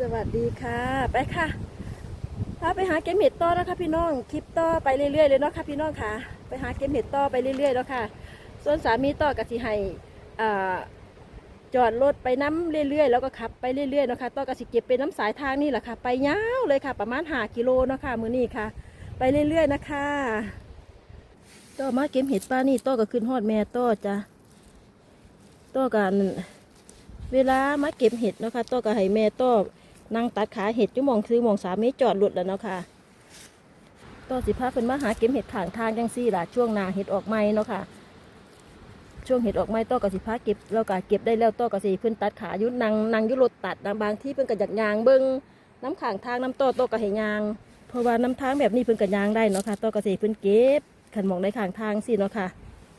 สวัสดีค่ะ ไปค่ะพาไปหาเก็บเห็ดต่อนะคะพี่น้อง คลิปต่อไปเรื่อยๆเลยเนาะค่ะพี่น้องค่ะ ไปหาเก็บเห็ดต่อไปเรื่อยๆแล้วค่ะ ส่วนสามีต่อกับสิให้จอดรถไปน้ำเรื่อยๆ แล้วก็ขับไปเรื่อยๆเนาะค่ะต่อกับสิเก็บเป็นน้ำสายทางนี่แหละค่ะ ไปยาวเลยค่ะ ประมาณหากิโลเนาะค่ะมือนี้ค่ะ ไปเรื่อยๆนะคะต่อมาเก็บเห็ดป้านี่ต่อก็ขึ้นฮอดแม่ต่อจ้ะต่อกันเวลามาเก็บเห็ดเนาะคะต่อกับให้แม่ต่อ นั่งตัดขาเห็ดจุ่มองซื้อมองสามเมตรจอดหลุดแล้วเนาะค่ะต่อสิพาเพิ่นมาหาเก็บเห็ดข้างทางจังซี่ล่ะช่วงนาเห็ดออกใหม่เนาะค่ะ ช่วงเห็ดออกใหม่ต่อกับสิพาเก็บแล้วก็เก็บได้แล้วต่อกับสิเพิ่นตัดขายุดนางนางยุรถตัดนะบางที่เพิ่นก็อยากยางเบิ้งน้ำข้างทางน้ำต่อต่อกับให้ยาง เพราะว่าน้ำทางแบบนี้เพิ่นก็ยางได้เนาะค่ะต่อกับสิเพิ่นเก็บขันมองในข้างทางสิเนาะค่ะ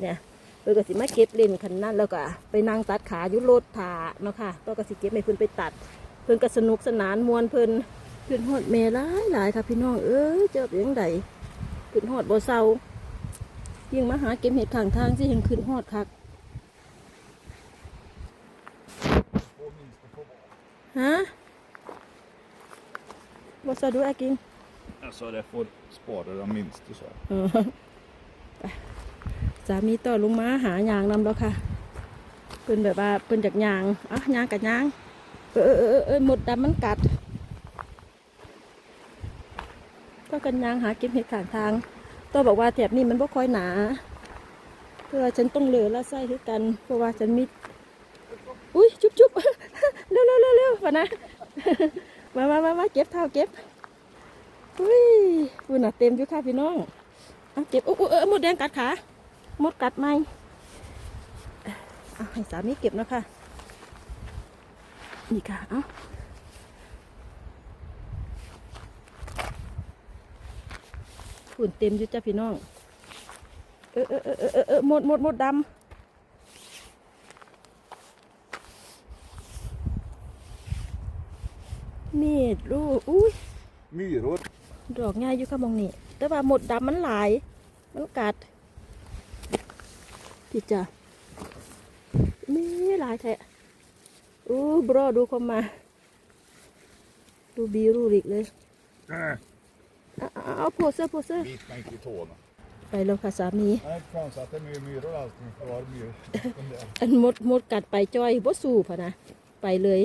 เนี่ยเพิ่นก็สิมาเก็บเล่นขันนั่นแล้วก็ไปนั่งตัดขายุรถถาเนาะค่ะต่อกับสิเก็บให้เพิ่นไปตัด เพิ่นก็สนุกสนานมวนเพิ่นเพิ่นฮอดแม่หลายหลายค่ะพี่น้องเอ้ยเจอเป็นยังไงเพิ่นฮอดบ่เศร้ายิ่งมาหาเก็บเห็ดข้างทางสิเห็นขึ้นฮอดคักฮะบ่ sa du Akin Jag sa det får spara de minst du sa. เออไปสามีต่อลงมาหายางนำแล้วค่ะเพิ่นแบบว่าเพิ่นจากยางอะยางกับยาง เออเออเออหมดดำมันกัดก็กันยางหาก็บเห็ดขางทางต่อบอกว่าแถบนี้มันบ่ค่อยหนา เพื่อฉันต้องเหลือละไส้คือกัน เพราะว่าฉันมีอุ้ยจุ๊บจุ๊บเร็วเร็วเร็วเร็วปะนะมามามามาเก็บเท้าเก็บอุ้ยอุ่นอะเต็มอยู่ค่ะพี่น้องอะเก็บอุ๊ยเออหมดแดงกัดขาหมดกัดไหมอะให้สามีเก็บนะคะ นี่ค่ะ เอ้าฝุ่นเต็มอยู่จ้ะพี่น้องเออเออเออเออเออเออหมดหมดหมดดำมีดลูกอุ้ย Myror. ดอกง่ายอยู่ค่ะมองนี่แต่ว่าหมดดำมันหลาย มันกัดพี่จ้ะมีหลายแท้ อู้บรอดูเข้ามา ดูบีรูริกเลย Äh, เอาเอาเอาโพสเซอร์โพสเซอร์ bit mig inte i tårna. ไปแล้วค่ะสามี Nej, inte konstigt att det är mycket myror och allting. Det var myror. Den där. อันหมดหมดกัดไปจ้อยบ่สู้พะนะ ไปเลย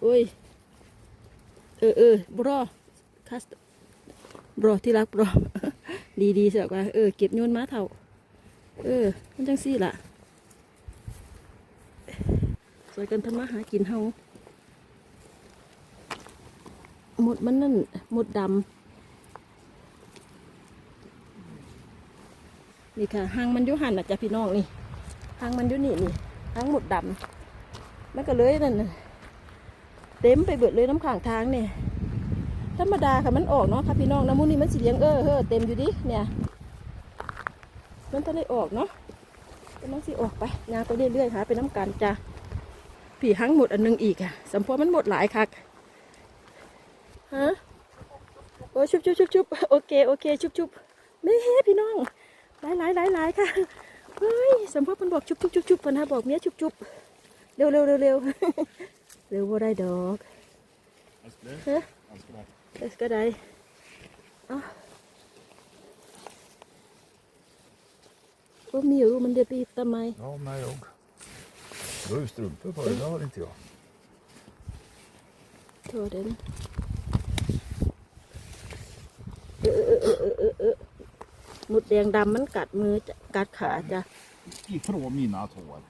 โอ้ย เออเออบรอคัสบรอที่รักบรอ ดีดีเสียกว่าเออ เก็บโยนมาเท่า เออ มันจังซี่ล่ะส วยกันทำมาหากินเฮาหมดมันนั่นหมดดำนี่ค่ะหางมันยุหันนะจ๊ะพี่น้องนี่หางมันยุนี่นี่หางหมดดำมันก็เลยนั่นเต็มไปเบิดเลยน้ำข้างทางเนี่ยธรรมดาค่ะมันออกเนาะค่ะพี่น้องน้ำมูนี่มันสีเหลียงเออเฮ้อเต็มอยู่ดิเนี่ย มันจะได้ออกเนาะก็น้องสิออกไปยางไปเรื่อยๆหาไปน้ำกันจ้ะ ผีหังหมดอันหนึงอีกอะสัมพอมันหมดหลายคักฮะโอ้ชุบชุบชุบชุบโอเคโอเคชุบชุบแม่พี่น้องหลายหลายหลายหลายค่ะเฮ้ยสมพอมันบอกชุบชุบชุบชุบพนนะบอกเมียชุบชุบเร็วเร็วเร็วเร็วเร็วว่าได้ดอก Allt det? Hä? Allt det. เอสก็ได้อ้าก็มีอยู่มันเดือดปีทำไม Ja, nej jag. Du har ju strumpor på dig, det har inte jag. โทษเด่นเออเออเออเออเออเออหมดแดงดำมันกัดมือจ้ะกัดขาจ้ะ Ifrån mina tår.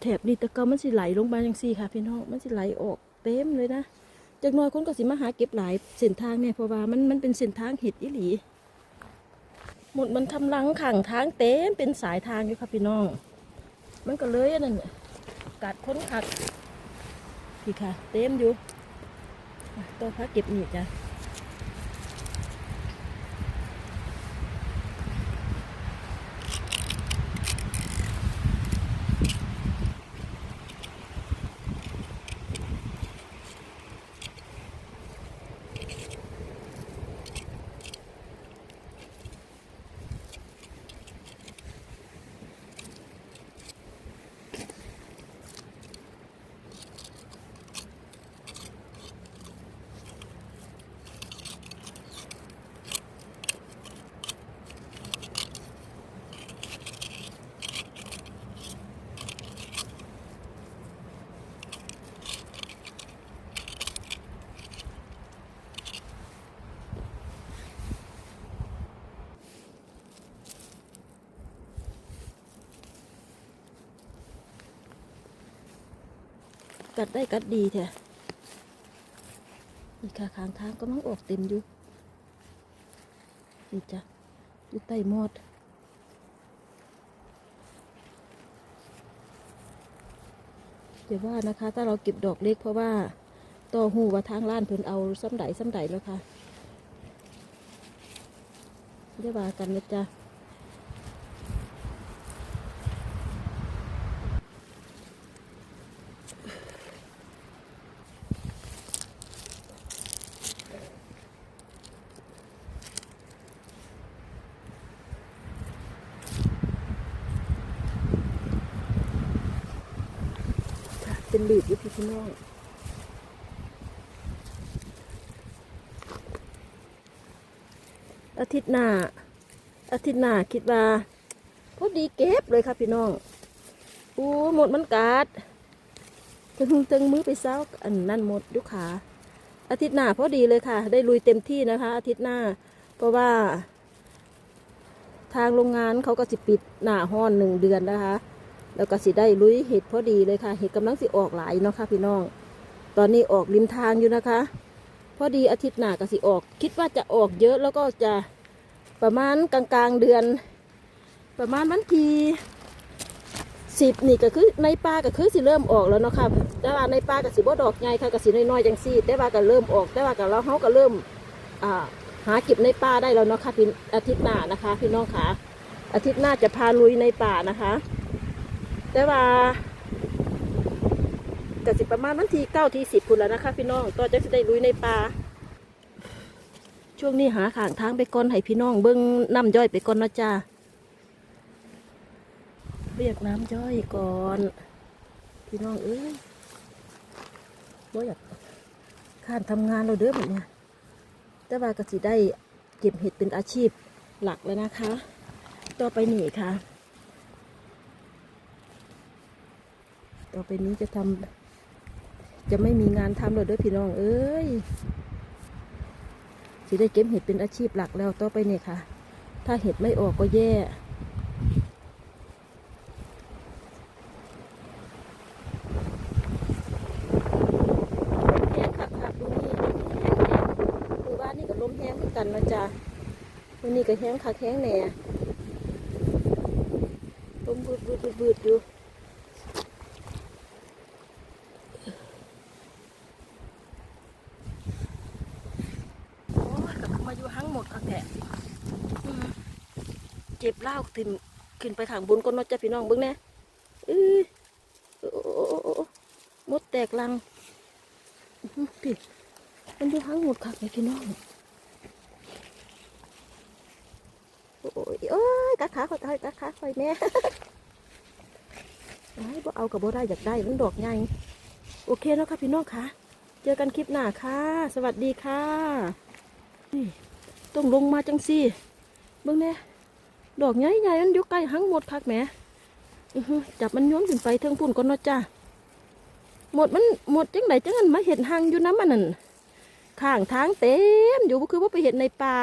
แถบนี้แตะเกามันสิไหลลงมาอย่างซี่ค่ะพี่น้อง มันสิไหลออก เต็มเลยนะจากน้อยคนก็สิมาหาเก็บหลายเส้นทางเนี่ยเพราะว่ามันมันเป็นเส้นทางเห็ดอิหลี หมดมันทำลังขังทางเต็มเป็นสายทางอยู่ค่ะพี่น้อง มันก็เลยอันนั่นน่ะกัดค้นขัดพี่ค่ะ เต็มอยู่อะตัวพักเก็บนี่จ้ะ กัดได้กัดดีแท้นี่ค่ะข้างทางก็มังออกเต็มอยู่นี่จ้ะอยู่ใต้มอดเดี๋ยวว่านะคะ ถ้าเราเก็บดอกเล็กเพราะว่าต่อหูว่าทางล้านเพิ่นเอาซ้ำใดซ้ำใดแล้วค่ะเดี๋ยวว่ากันนะจ๊ะ เป็นหลืบอยู่พี่พี่น้องอาทิตย์หน้า อาทิตย์หน้าคิดว่าพอดีเก็บเลยค่ะพี่น้องอู้หมดมันกัดจึงจึงมือไปเซ้าอันนั่นหมดยุขาอาทิตย์หน้าพอดีเลยค่ะ ได้ลุยเต็มที่นะคะ อาทิตย์หน้า เพราะว่า ทางโรงงานเขาก็สิปิดหน้าห้อนหนึ่งเดือนนะคะ แล้วก็สิได้ลุยเห็ดพอดีเลยค่ะ เห็ดกำลังสิออกหลายเนาะค่ะพี่น้อง ตอนนี้ออกริมทางอยู่นะคะ พอดีอาทิตย์หน้าก็สิออก คิดว่าจะออกเยอะแล้วก็จะประมาณกลางๆเดือน ประมาณวันที่สิบนี่ก็คือในป่าก็คือสิเริ่มออกแล้วเนาะค่ะแต่ว่าในป่าก็สิบ่ดอกใหญ่ค่ะก็สิน้อยๆจังซี่ แต่ว่าก็เริ่มออก แต่ว่าก็เราเขาก็เริ่มอ่าหาเก็บในป่าได้แล้วเนาะค่ะพี่อาทิตย์หน้านะคะ พี่น้องค่ะอาทิตย์หน้าจะพาลุยในป่านะคะ แต่ว่าก็สิประมาณวันที่เก้าที่สิบพุ่นแล้วนะคะ พี่น้องก็จะสิได้ลุยในป่าช่วงนี้หาขางทางไปก่อนให้พี่น้องเบิ้งน้ำย่อยไปก่อนนาะจ้าเรียกน้ำย่อยก่อน พี่น้องเอ้ยบ่อยากข้านทำงานเราเด้อแบบเนี้ยแต่ว่าก็สิได้เก็บเห็ดเป็นอาชีพหลักแล้วนะคะ ต่อไปนี่ค่ะ ต่อไปนี้จะทำจะไม่มีงานทำเลยด้อพี่น้อง เอ้ยสิได้เก็บเห็ดเป็นอาชีพหลักแล้วต่อไปเนี่ยค่ะ ถ้าเห็ดไม่ออกก็แย่แห้งคักคักๆดูนี่แห้งแห้งหมู่บ้านนี่ก็ลมแห้งเหมือนกันนะจ๊ะวันนี้ก็แห้งคักแห้งแหน่ลมบืดบืดบืดบืดอยู่ โอ้ยกลับมาอยู่ทั้งหมดค่ะแกอืมเจ็บเล่าถึงขึ้นไปข้างบนก็นอจะพี่น้องเบิ้งแน่เออมดแตกลังพี่มันอยู่ทั้งหมดค่ะแม่พี่น้องโอ้ยโอ้ยกัดขาคอยกัดขาคอยแม่ไอ้บ่เอากับบ่ได้อยากได้มันดอกใหญ่โอเคแล้วค่ะพี่น้องค่ะ เจอกันคลิปหน้าค่ะ สวัสดีค่ะนี่ต้องลงมาจังสิเบิ่งแน่ ดอกใหญ่ๆมันอยู่ใกล้หังหมดคักแหมอื้อหือจับมันโย้อนขึ้นไปเทิงปุ่นก่อนเนาะจ้าหมดมันหมดจังไหนจังนั้นมาเห็นหางอยู่น้ำมันนั่นข้างทางเต็มอยู่ก็คือว่าไปเห็นในป่า